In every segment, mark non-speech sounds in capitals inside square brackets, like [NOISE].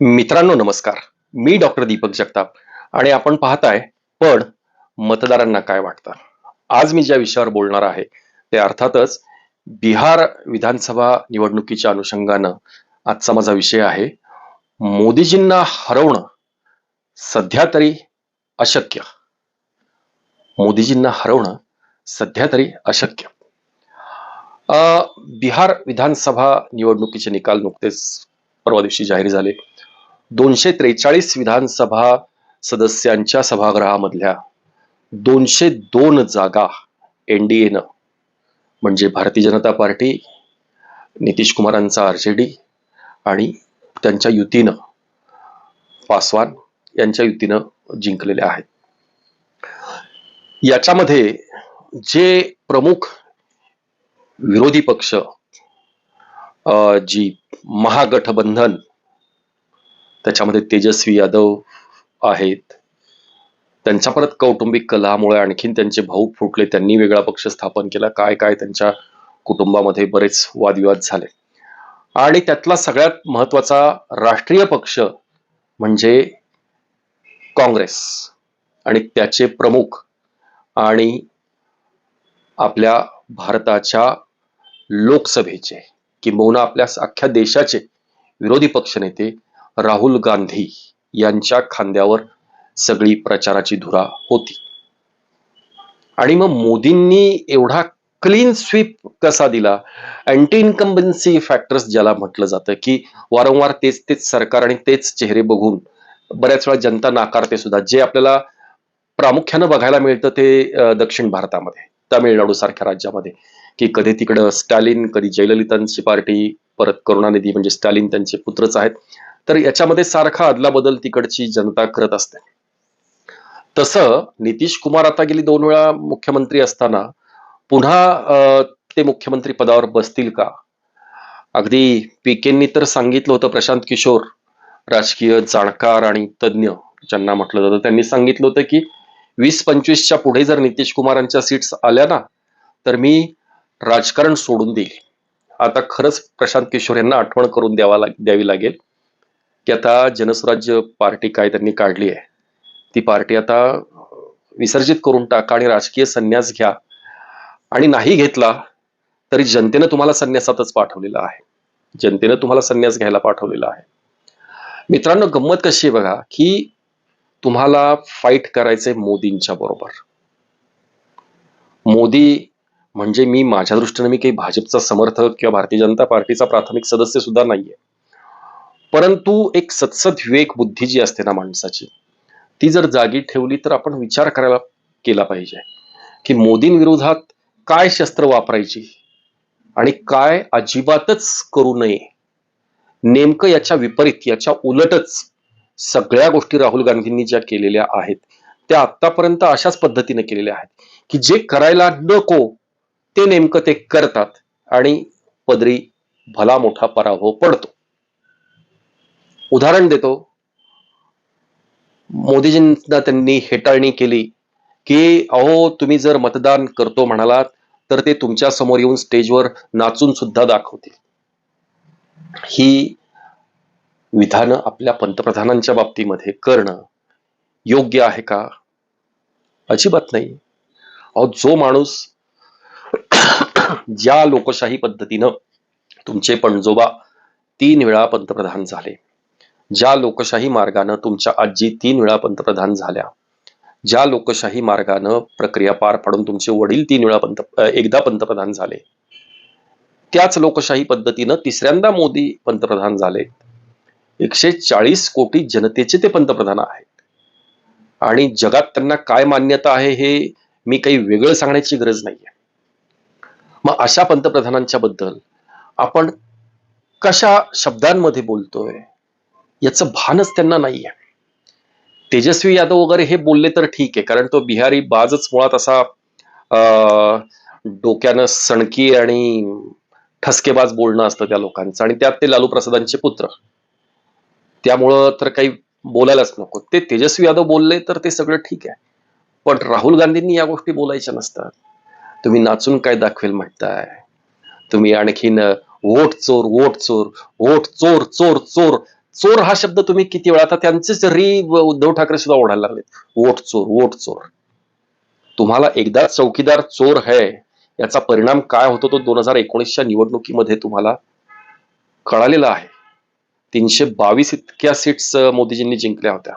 मित्रांनो नमस्कार. मी डॉक्टर दीपक जगताप आणि आपण पाहताय पण मतदारांना काय वाटतं? आज मी ज्या विषयावर बोलणार आहे ते अर्थातच बिहार विधानसभा निवडणुकीच्या अनुषंगानं आजचा माझा विषय आहे. मोदीजींना हरवणं सध्या तरी अशक्य. मोदीजींना हरवणं सध्या तरी अशक्य. बिहार विधानसभा निवडणुकीचे निकाल नुकतेच परवा दिवशी जाहीर झाले. दोनशे त्रेचाळीस विधानसभा सदस्यांच्या सभागृहामधल्या दोनशे दोन जागा एनडीएनं म्हणजे भारतीय जनता पार्टी नितीश कुमारांचा आरजेडी आणि त्यांच्या युतीनं पासवान यांच्या युतीनं जिंकलेल्या आहेत. याच्यामध्ये जे प्रमुख विरोधी पक्ष जी महागठबंधन त्याच्यामध्ये तेजस्वी यादव आहेत. त्यांच्या परत कौटुंबिक कलहामुळे आणखीन त्यांचे भाऊ फुटले त्यांनी वेगळा पक्ष स्थापन केला. काय काय त्यांच्या कुटुंबामध्ये बरेच वादविवाद झाले. आणि त्यातला सगळ्यात महत्त्वाचा राष्ट्रीय पक्ष म्हणजे काँग्रेस आणि त्याचे प्रमुख आणि आपल्या भारताच्या लोकसभेचे किंबहुना आपल्या अख्ख्या देशाचे विरोधी पक्षनेते राहुल गांधी यांच्या खांद्यावर सगळी प्रचाराची धुरा होती. आणि मग मोदींनी एवढा क्लीन स्वीप कसा दिला? अँटी इन्कम्बन्सी फॅक्टर्स ज्याला म्हटलं जातं की वारंवार तेच तेच सरकार आणि तेच चेहरे बघून बऱ्याच वेळा जनता नाकारते सुद्धा. जे आपल्याला प्रामुख्यानं बघायला मिळतं ते दक्षिण भारतामध्ये तामिळनाडू सारख्या राज्यामध्ये. की कधी तिकडं स्टॅलिन कधी जयललितांची पार्टी परत करुणानिधी म्हणजे स्टॅलिन त्यांचे पुत्रच आहेत. तर याच्यामध्ये सारखा अदलाबदल तिकडची जनता करत असते. तसं नितीश कुमार आता गेली दोन वेळा मुख्यमंत्री असताना पुन्हा ते मुख्यमंत्री पदावर बसतील का? अगदी पीकेंनी तर सांगितलं होतं प्रशांत किशोर राजकीय जाणकार आणि तज्ज्ञ ज्यांना म्हटलं जातं. त्यांनी सांगितलं होतं की वीस पंचवीसच्या पुढे जर नितीश कुमारांच्या सीट्स आल्या ना तर मी राजकारण सोडून देईल. आता खरंच प्रशांत किशोर यांना आठवण करून द्यावा लाग द्यावी लागेल. की आता जनस्वराज्य पार्टी काय त्यांनी काढली आहे ती पार्टी आता विसर्जित करून टाका आणि राजकीय संन्यास घ्या. आणि नाही घेतला तरी जनतेनं तुम्हाला संन्यासातच पाठवलेलं आहे. जनतेनं तुम्हाला संन्यास घ्यायला पाठवलेला आहे. मित्रांनो गंमत कशी आहे बघा की तुम्हाला फाईट करायचंय मोदींच्या बरोबर. मोदी म्हणजे मी माझ्या दृष्टीने मी काही भाजपचा समर्थक किंवा भारतीय जनता पार्टीचा प्राथमिक सदस्य सुद्धा नाहीये. परंतु एक सत्सद विवेक बुद्धी जी असते ना माणसाची ती जर जागी ठेवली तर आपण विचार करायला केला पाहिजे की मोदींविरोधात काय शस्त्र वापरायची आणि काय अजिबातच करू नये. नेमकं याच्या विपरीत याच्या उलटच सगळ्या गोष्टी राहुल गांधींनी ज्या केलेल्या आहेत त्या आतापर्यंत अशाच पद्धतीने केलेल्या आहेत की जे करायला नको ते नेमकं ते करतात आणि पदरी भला मोठा पराभव पडतो. उदाहरण देतो. मोदीजींना त्यांनी हेटाळणी केली की अहो तुम्ही जर मतदान करतो म्हणालात तर ते तुमच्यासमोर येऊन स्टेजवर नाचून सुद्धा दाखवतील. ही विधानं आपल्या पंतप्रधानांच्या बाबतीमध्ये करणं योग्य आहे का? अजिबात नाही. अहो जो माणूस ज्या लोकशाही पद्धतीनं तुमचे पणजोबा तीन वेळा पंतप्रधान झाले ज्या लोकशाही मार्गानं तुमच्या आजी तीन वेळा पंतप्रधान झाल्या ज्या लोकशाही मार्गानं प्रक्रिया पार पाडून तुमचे वडील तीन वेळा पंत एकदा पंतप्रधान झाले त्याच लोकशाही पद्धतीनं तिसऱ्यांदा मोदी पंतप्रधान झाले. एकशे चाळीस कोटी जनतेचे ते पंतप्रधान आहेत. आणि जगात त्यांना काय मान्यता आहे हे मी काही वेगळं सांगण्याची गरज नाहीये. मग अशा पंतप्रधानांच्या बद्दल आपण कशा शब्दांमध्ये बोलतोय? याचं भानच त्यांना नाहीये. तेजस्वी यादव वगैरे हे बोलले तर ठीक आहे कारण तो बिहारी बाजच मुळात असा अं, डोक्यानं सणकी आणि ठसकेबाज बोलणं असतं त्या लोकांचं. आणि त्यात ते लालू प्रसादांचे पुत्र. त्यामुळं तर काही बोलायलाच नको. ते तेजस्वी यादव बोलले तर ते सगळं ठीक. आहे पण राहुल गांधींनी या गोष्टी बोलायच्या नसतात. तुम्ही नाचून काय दाखवेल म्हणताय? तुम्ही आणखीन वोट चोर वोट चोर वोट चोर चोर चोर चोर हा शब्द तुम्ही किती वेळा आता त्यांचेच री उद्धव ठाकरे सुद्धा ओढायला लागले वोट चोर वोट चोर. तुम्हाला एकदा चौकीदार चोर है याचा परिणाम काय होतो तो दोन हजार एकोणीसच्या निवडणुकीमध्ये तुम्हाला कळालेला आहे. तीनशे बावीस इतक्या सीट्स मोदीजींनी जिंकल्या होत्या.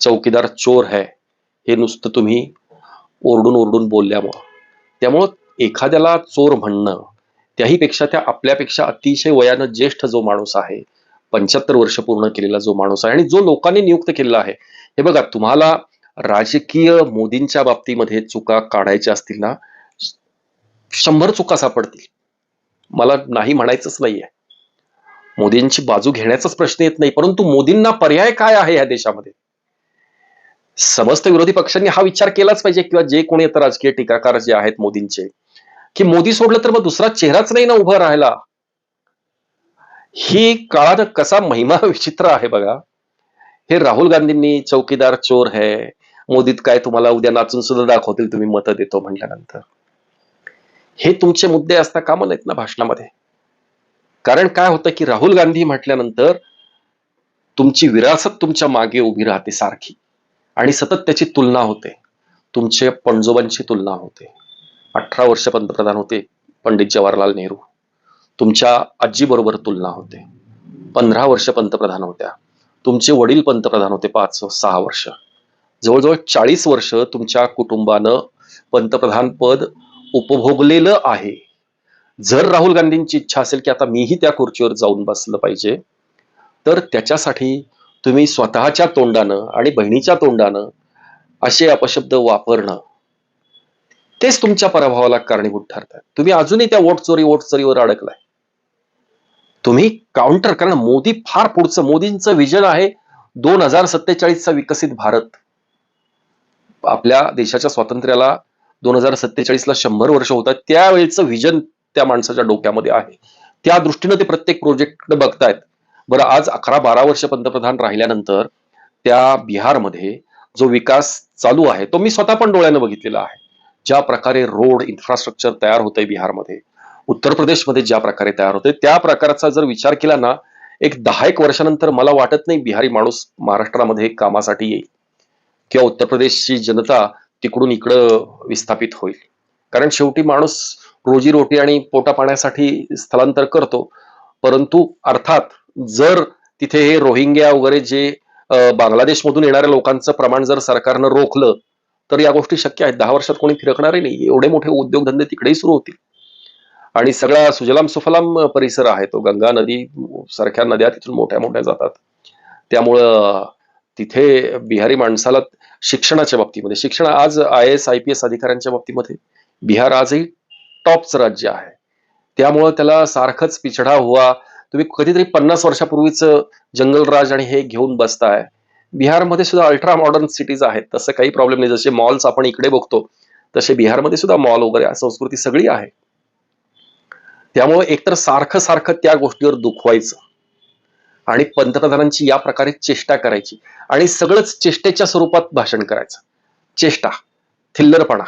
चौकीदार चोर है हे नुसतं तुम्ही ओरडून ओरडून बोलल्यामुळं. त्यामुळं एखाद्याला चोर म्हणणं त्याही पेक्षा त्या आपल्यापेक्षा अतिशय वयानं ज्येष्ठ जो माणूस आहे पंच्याहत्तर वर्ष पूर्ण केलेला जो माणूस आहे आणि जो लोकांनी नियुक्त केलेला आहे. हे बघा तुम्हाला राजकीय मोदींच्या बाबतीमध्ये चुका काढायच्या असतील ना शंभर चुका सापडतील. मला नाही म्हणायचंच नाहीये. मोदींची बाजू घेण्याचाच प्रश्न येत नाही परंतु मोदींना पर्याय काय आहे या देशामध्ये? समस्त विरोधी पक्षांनी हा विचार केलाच पाहिजे किंवा जे कोणी आता राजकीय टीकाकार जे आहेत मोदींचे की मोदी सोडलं तर मग दुसरा चेहराच नाही ना उभा राहायला. ही काळात कसा महिमा [LAUGHS] विचित्र आहे बघा. हे राहुल गांधींनी चौकीदार चोर है. मोदीत काय तुम्हाला उद्या नाचून सुद्धा दाखवतील तुम्ही मतं देतो म्हटल्यानंतर. हे तुमचे मुद्दे असता कामा नाहीत ना भाषणामध्ये. कारण काय होतं की राहुल गांधी म्हटल्यानंतर तुमची विरासत तुमच्या मागे उभी राहते सारखी. आणि सतत त्याची तुलना होते. तुमचे पणजोबांची तुलना होते. अठरा वर्ष पंतप्रधान होते पंडित जवाहरलाल नेहरू. तुमच्या आजीबरोबर तुलना होते. पंधरा वर्ष पंतप्रधान होत्या. तुमचे वडील पंतप्रधान होते पाच सहा वर्ष. जवळजवळ चाळीस वर्ष तुमच्या कुटुंबानं पंतप्रधान पद उपभोगलेलं आहे. जर राहुल गांधींची इच्छा असेल की आता मीही त्या खुर्चीवर जाऊन बसलं पाहिजे तर त्याच्यासाठी तुम्ही स्वतःच्या तोंडानं आणि बहिणीच्या तोंडानं असे अपशब्द वापरणं तेच तुमच्या पराभवाला कारणीभूत ठरतात तुम्ही अजूनही त्या वोट चोरी वोट चोरीवर अडकलाय. तुम्ही काउंटर कारण मोदी फार पुढचं मोदींचं विजन आहे दोन हजार सत्तेचाळीसचा विकसित भारत. आपल्या देशाच्या स्वातंत्र्याला दोन हजार सत्तेचाळीसला शंभर वर्ष होतात. त्यावेळेचं व्हिजन त्या माणसाच्या डोक्यामध्ये आहे. त्या दृष्टीनं ते प्रत्येक प्रोजेक्ट बघतायत. बरं आज अकरा बारा वर्ष पंतप्रधान राहिल्यानंतर त्या बिहारमध्ये जो विकास चालू आहे तो मी स्वतः पण डोळ्यानं बघितलेला आहे. ज्या प्रकारे रोड इन्फ्रास्ट्रक्चर तयार होतंय बिहारमध्ये उत्तर प्रदेशमध्ये ज्या प्रकारे तयार होते त्या प्रकारचा जर विचार केला ना एक दहा एक वर्षानंतर मला वाटत नाही बिहारी माणूस महाराष्ट्रामध्ये कामासाठी येईल. किंवा उत्तर प्रदेशची जनता तिकडून इकडं विस्थापित होईल. कारण शेवटी माणूस रोजीरोटी आणि पोटा पाण्यासाठी स्थलांतर करतो. परंतु अर्थात जर तिथे हे रोहिंग्या वगैरे जे बांगलादेशमधून येणाऱ्या लोकांचं प्रमाण जर सरकारनं रोखलं तर या गोष्टी शक्य आहेत. दहा वर्षात कोणी फिरकणारही नाही. एवढे मोठे उद्योगधंदे तिकडेही सुरू होतील. आणि सगळा सुजलाम सुफलाम परिसर आहे तो गंगा नदी सारख्या नद्या तिथून मोठ्या मोठ्या जातात. त्यामुळं तिथे बिहारी माणसाला शिक्षणाच्या बाबतीमध्ये शिक्षण आज I S I P S अधिकाऱ्यांच्या बाबतीमध्ये बिहार आजही टॉपचं राज्य आहे. त्यामुळं त्याला सारखंच पिछडा हुआ तुम्ही कधीतरी पन्नास वर्षापूर्वीच जंगलराज आणि हे घेऊन बसताय. बिहारमध्ये सुद्धा अल्ट्रा मॉडर्न सिटीज आहेत तसं काही प्रॉब्लेम नाही. जसे मॉल्स आपण इकडे बघतो तसे बिहारमध्ये सुद्धा मॉल वगैरे संस्कृती सगळी आहे. त्यामुळे एकतर सारखं सारखं त्या गोष्टीवर दुखवायचं आणि पंतप्रधानांची या प्रकारे चेष्टा करायची आणि सगळंच चेष्टेच्या स्वरूपात भाषण करायचं. चेष्टा थिल्लरपणा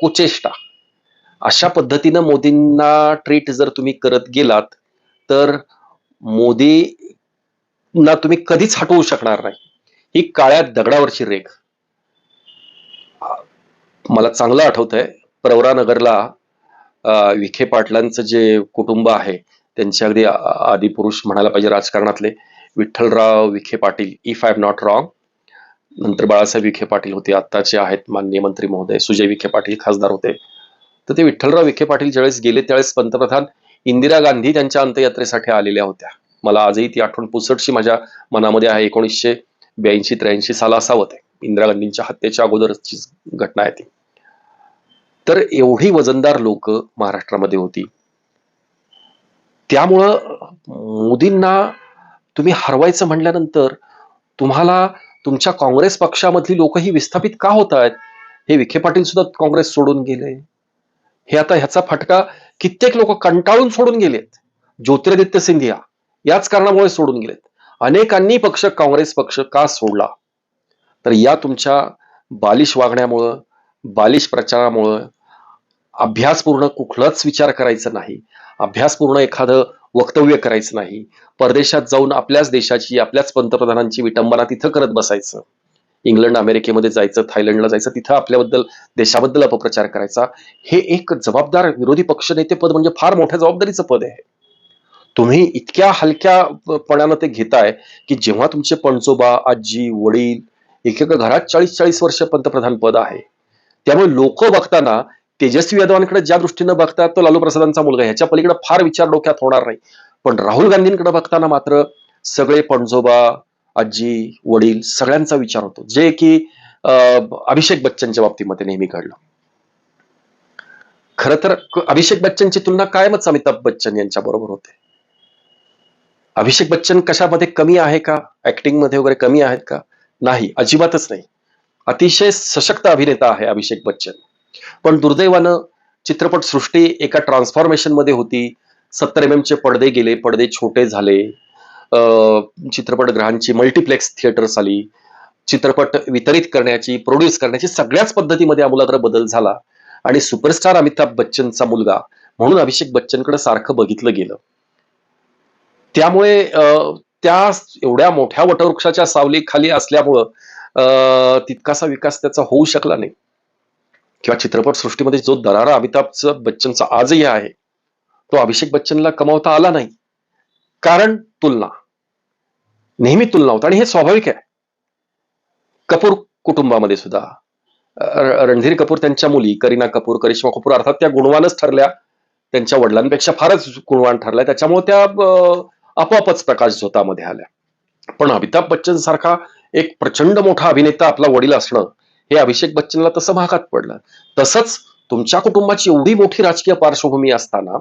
कुचेष्टा. अशा पद्धतीनं मोदींना ट्रीट जर तुम्ही करत गेलात तर मोदींना तुम्ही कधीच हटवू शकणार नाही. ही काळ्या दगडावरची रेख. मला चांगलं आठवत आहे प्रवरानगरला विखे पाटलांचं जे कुटुंब आहे त्यांचे अगदी आदिपुरुष म्हणायला पाहिजे राजकारणातले Vitthalrao Vikhe Patil if I am not wrong नंतर बाळासाहेब विखे पाटील होते आत्ताचे आहेत माननीय मंत्री महोदय सुजय विखे पाटील खासदार होते. तर ते विठ्ठलराव विखे पाटील ज्यावेळेस गेले त्यावेळेस पंतप्रधान इंदिरा गांधी त्यांच्या अंत्ययात्रेसाठी आलेल्या होत्या. मला आजही ती आठवण पुसटशी माझ्या मनामध्ये आहे एकोणीसशे ब्याऐंशी त्र्याऐंशी साला असावं ते इंदिरा गांधींच्या हत्येच्या अगोदरची घटना आहे ती. तर एवढी वजनदार लोक महाराष्ट्रामध्ये होती. त्यामुळं मोदींना तुम्ही हरवायचं म्हणल्यानंतर तुम्हाला तुमच्या काँग्रेस पक्षामधली लोकही विस्थापित का होत आहेत हे विखे पाटील सुद्धा काँग्रेस सोडून गेले. हे आता ह्याचा फटका कित्येक लोक कंटाळून सोडून गेलेत. ज्योतिरादित्य सिंधिया याच कारणामुळे सोडून गेलेत. अनेकांनी पक्ष काँग्रेस पक्ष का सोडला? तर या तुमच्या बालिश वागण्यामुळं बालिश प्रचारामुळं अभ्यासपूर्ण कुठलाच विचार करायचा नाही. अभ्यासपूर्ण एखादं वक्तव्य करायचं नाही. परदेशात जाऊन आपल्याच देशाची आपल्याच पंतप्रधानांची विटंबना तिथं करत बसायचं. इंग्लंड अमेरिकेमध्ये जायचं थायलंडला जायचं तिथं आपल्याबद्दल देशाबद्दल अपप्रचार करायचा. हे एक जबाबदार विरोधी पक्ष नेते पद म्हणजे फार मोठ्या जबाबदारीचं पद आहे. तुम्ही इतक्या हलक्यापणानं ते घेताय की जेव्हा तुमचे पणचोबा आजी वडील एकेका घरात चाळीस चाळीस वर्ष पंतप्रधान पद आहे. त्यामुळे लोक बघताना तेजस्वी यादवांकडे ज्या दृष्टीनं बघतात तो लालू प्रसादांचा मुलगा ह्याच्या पलीकडे फार विचार डोक्यात होणार नाही. पण राहुल गांधींकडे बघताना मात्र सगळे पणजोबा आजी वडील सगळ्यांचा विचार होतो. जे की अं, अभिषेक बच्चनच्या बाबतीमध्ये नेहमी घडलं. खर तर अभिषेक बच्चनची तुलना कायमच अमिताभ बच्चन यांच्या बरोबर होते. अभिषेक बच्चन कशामध्ये कमी आहे का? ऍक्टिंगमध्ये वगैरे कमी आहेत का? नाही अजिबातच नाही. अतिशय सशक्त अभिनेता आहे अभिषेक बच्चन. पण दुर्दैवानं चित्रपट सृष्टी एका ट्रान्सफॉर्मेशनमध्ये होती. सत्तर एम एमचे पडदे गेले पडदे छोटे झाले. अं, चित्रपटगृहांची मल्टिप्लेक्स थिएटर्स आली. चित्रपट वितरित करण्याची प्रोड्यूस करण्याची सगळ्याच पद्धतीमध्ये आमूलाग्र बदल झाला. आणि सुपरस्टार अमिताभ बच्चनचा मुलगा म्हणून अभिषेक बच्चनकडे सारखं बघितलं गेलं. त्यामुळे अं, त्या एवढ्या मोठ्या वटवृक्षाच्या सावलीखाली असल्यामुळं तितकासा विकास त्याचा होऊ शकला नाही. किंवा चित्रपट सृष्टीमध्ये जो दरारा अमिताभ बच्चनचा आजही आहे तो अभिषेक बच्चनला कमावता आला नाही. कारण तुलना. नेहमी तुलना होता आणि हे स्वाभाविक आहे. कपूर कुटुंबामध्ये सुद्धा. रणधीर कपूर त्यांच्या मुली करीना कपूर करिश्मा कपूर अर्थात त्या गुणवानच ठरल्या. त्यांच्या वडिलांपेक्षा फारच गुणवान ठरल्या. त्याच्यामुळे त्या आपोआपच प्रकाश झोतामध्ये आल्या. पण अमिताभ बच्चन सारखा एक प्रचंड मोठा अभिनेता आपला वडील असणं हे अभिषेक बच्चनला तसं भागात पडलं. तसंच तुमच्या कुटुंबाची एवढी मोठी राजकीय पार्श्वभूमी असताना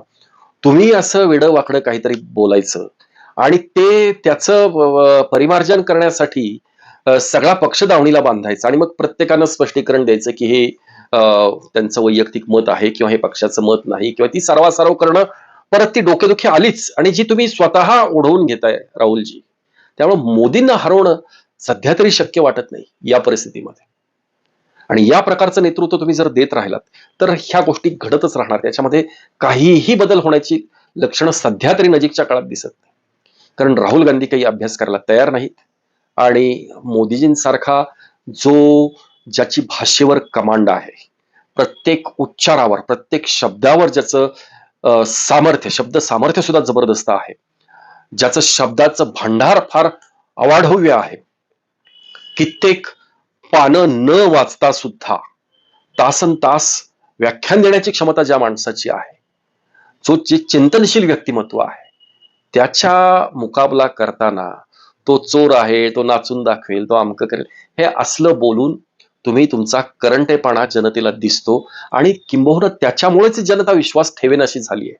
तुम्ही असं वेडं वाकडं काहीतरी बोलायचं आणि ते त्याचं परिमार्जन करण्यासाठी सगळा पक्ष दावणीला बांधायचा आणि मग प्रत्येकानं स्पष्टीकरण द्यायचं की हे अं, त्यांचं वैयक्तिक मत आहे किंवा हे पक्षाचं मत नाही किंवा ती सर्वासर्व करणं परत ती डोकेदुखी आलीच आणि जी तुम्ही स्वतः ओढवून घेताय राहुलजी. त्यामुळे मोदींना हरवणं सध्या तरी शक्य वाटत नाही या परिस्थितीमध्ये. आणि या प्रकारचं नेतृत्व तुम्ही जर देत राहिलात तर ह्या गोष्टी घडतच राहणार. त्याच्यामध्ये काहीही बदल होण्याची लक्षणं सध्या तरी नजीकच्या काळात दिसत नाही. कारण राहुल गांधी काही अभ्यास करायला तयार नाहीत. आणि मोदीजींसारखा जो ज्याची भाषेवर कमांड आहे प्रत्येक उच्चारावर प्रत्येक शब्दावर ज्याचं सामर्थ्य शब्द सामर्थ्य सुद्धा जबरदस्त आहे. ज्याचं शब्दाचं भांडार फार अवाढव्य आहे. कित्येक पानं न वाचता सुद्धा तासन तास व्याख्यान देण्याची क्षमता ज्या माणसाची आहे जो जे चिंतनशील व्यक्तिमत्व आहे त्याच्या मुकाबला करताना तो चोर आहे तो नाचून दाखवेल तो अमक करेल हे असलं बोलून तुम्ही तुमचा करंटेपणा जनतेला दिसतो आणि किंबहुना त्याच्यामुळेच जनता विश्वास ठेवेन अशी झाली आहे.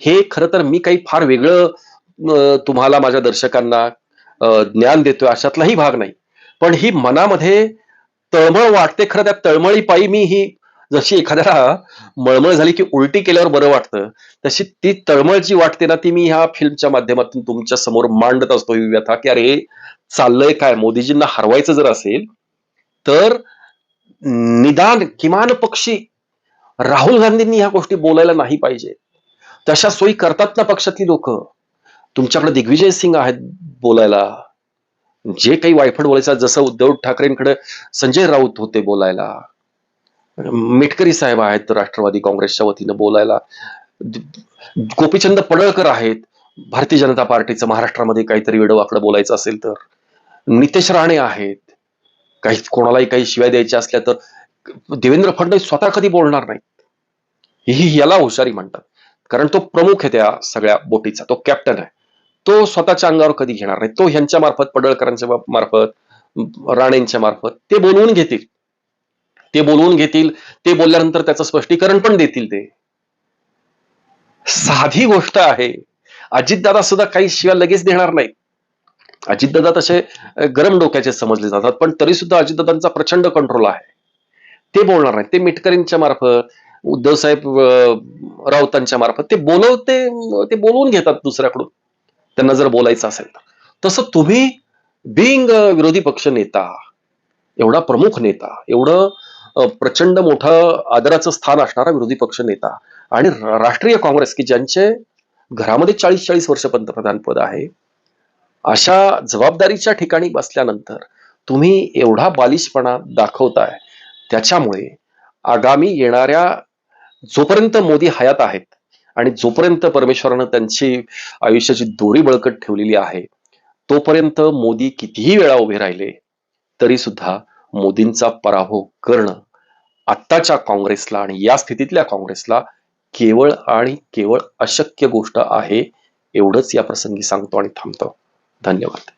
हे खरं तर मी काही फार वेगळं तुम्हाला माझ्या दर्शकांना ज्ञान देतोय अशातलाही भाग नाही. पण ही मनामध्ये तळमळ वाटते खरं त्या तळमळी पायी मी ही जशी एखाद्याला मळमळ झाली की उलटी केल्यावर बरं वाटतं तशी ती तळमळ जी वाटते ना ती मी ह्या फिल्मच्या माध्यमातून तुमच्यासमोर मांडत असतो. ही व्यथा की अरे चाललंय काय? मोदीजींना हरवायचं जर असेल तर निदान किमान पक्षी राहुल गांधींनी ह्या गोष्टी बोलायला नाही पाहिजे. तशा सोयी करतात ना पक्षातली लोक. तुमच्याकडे दिग्विजय सिंग आहेत बोलायला. जे काही वायफट बोलायचं जसं उद्धव ठाकरेंकडे संजय राऊत होते बोलायला मिटकरी साहेब आहेत राष्ट्रवादी काँग्रेसच्या वतीनं बोलायला गोपीचंद पडळकर आहेत भारतीय जनता पार्टीचं महाराष्ट्रामध्ये काहीतरी वेडवाकडं बोलायचं असेल तर. नितेश राणे आहेत. काही कोणालाही काही शिवाय द्यायच्या असल्या तर देवेंद्र फडणवीस स्वतः कधी बोलणार नाहीत. ही याला हुशारी म्हणतात. कारण तो प्रमुख आहे त्या सगळ्या बोटीचा तो कॅप्टन आहे. तो स्वतःच्या अंगावर कधी घेणार नाही. तो ह्यांच्या मार्फत पडळकरांच्या मार्फत राणेंच्या मार्फत ते बोलवून घेतील. ते बोलवून घेतील. ते बोलल्यानंतर त्याचं स्पष्टीकरण पण देतील ते. साधी गोष्ट आहे. अजितदादा सुद्धा काही शिवाय लगेच देणार नाही. अजितदादा तसे गरम डोक्याचे समजले जातात. पण तरी सुद्धा अजितदादांचा प्रचंड कंट्रोल आहे. ते बोलणार नाही. ते मिटकरींच्या मार्फत उद्धवसाहेब राऊतांच्या मार्फत ते बोलवते ते बोलवून घेतात दुसऱ्याकडून. त्यांना जर बोलायचं असेल तर. तसं तुम्ही बिंग विरोधी पक्ष नेता एवढा प्रमुख नेता एवढं प्रचंड मोठं आदराचं स्थान असणारा विरोधी पक्ष नेता आणि राष्ट्रीय काँग्रेस की ज्यांचे घरामध्ये चाळीस चाळीस वर्ष पंतप्रधान पद आहे अशा जबाबदारीच्या ठिकाणी बसल्यानंतर तुम्ही एवढा बालिशपणा दाखवताय त्याच्यामुळे आगामी येणाऱ्या जोपर्यंत मोदी हयात आहेत आणि जोपर्यंत परमेश्वरानं त्यांची आयुष्याची दोरी बळकट ठेवलेली आहे तोपर्यंत मोदी कितीही वेळा उभे राहिले तरी सुद्धा मोदींचा पराभव करणं आत्ताच्या काँग्रेसला आणि या स्थितीतल्या काँग्रेसला केवळ आणि केवळ अशक्य गोष्ट आहे एवढंच या प्रसंगी सांगतो आणि थांबतो. धन्यवाद.